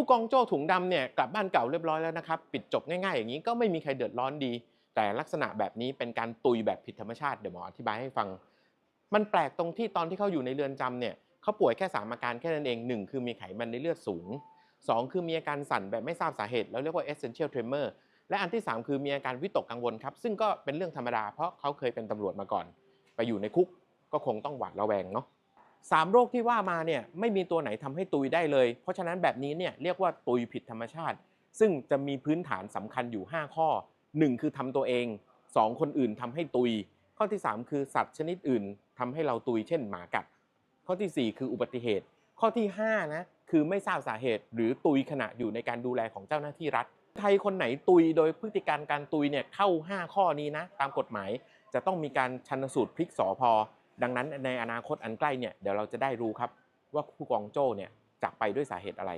ผู้กองโจ้ถุงดำเนี่ยกลับบ้านเก่าเรียบร้อยแล้วนะครับ ปิดจบง่ายๆอย่างนี้ก็ไม่มีใครเดือดร้อนดี แต่ลักษณะแบบนี้เป็นการตุยแบบผิดธรรมชาติเดี๋ยวหมออธิบายให้ฟัง มันแปลกตรงที่ตอนที่เขาอยู่ในเรือนจำเนี่ยเขาป่วยแค่สามอาการแค่นั้นเองหนึ่งคือมีไขมันในเลือดสูงสองคือมีอาการสั่นแบบไม่ทราบสาเหตุ แล้วเรียกว่า essential tremor และอันที่สามคือมีอาการวิตกกังวลครับ ซึ่งก็เป็นเรื่องธรรมดาเพราะเขาเคยเป็นตำรวจมาก่อน ไปอยู่ในคุกก็คงต้องหวาดระแวงเนาะ สามโรคที่ว่ามาเนี่ยไม่มีตัวไหนทำให้ตุยได้เลย เพราะฉะนั้นแบบนี้เนี่ยเรียกว่าตุยผิดธรรมชาติ ซึ่งจะมีพื้นฐานสำคัญอยู่ 5 ข้อ 1 คือทำตัวเอง 2 คนอื่นทำให้ตุย ข้อที่ 3 คือสัตว์ชนิดอื่นทำให้เราตุยเช่นหมากัด ข้อทีสี่ 4 คืออุบัติเหตุ ข้อที่5นะคือไม่ทราบสาเหตุ หรือตุยขณะอยู่ในการดูแลของเจ้าหน้าที่รัฐ ไทยคนไหนตุยโดยพฤติการการตุยเนี่ยเข้า 5 ข้อนี้นะตามกฎหมายจะต้องมีการชันสูตรพลิกสอพอ ดังนั้นในอนาคตอันใกล้เนี่ยเดี๋ยวเราจะได้รู้ครับว่าผู้กองโจ้เนี่ยจากไปด้วยสาเหตุอะไร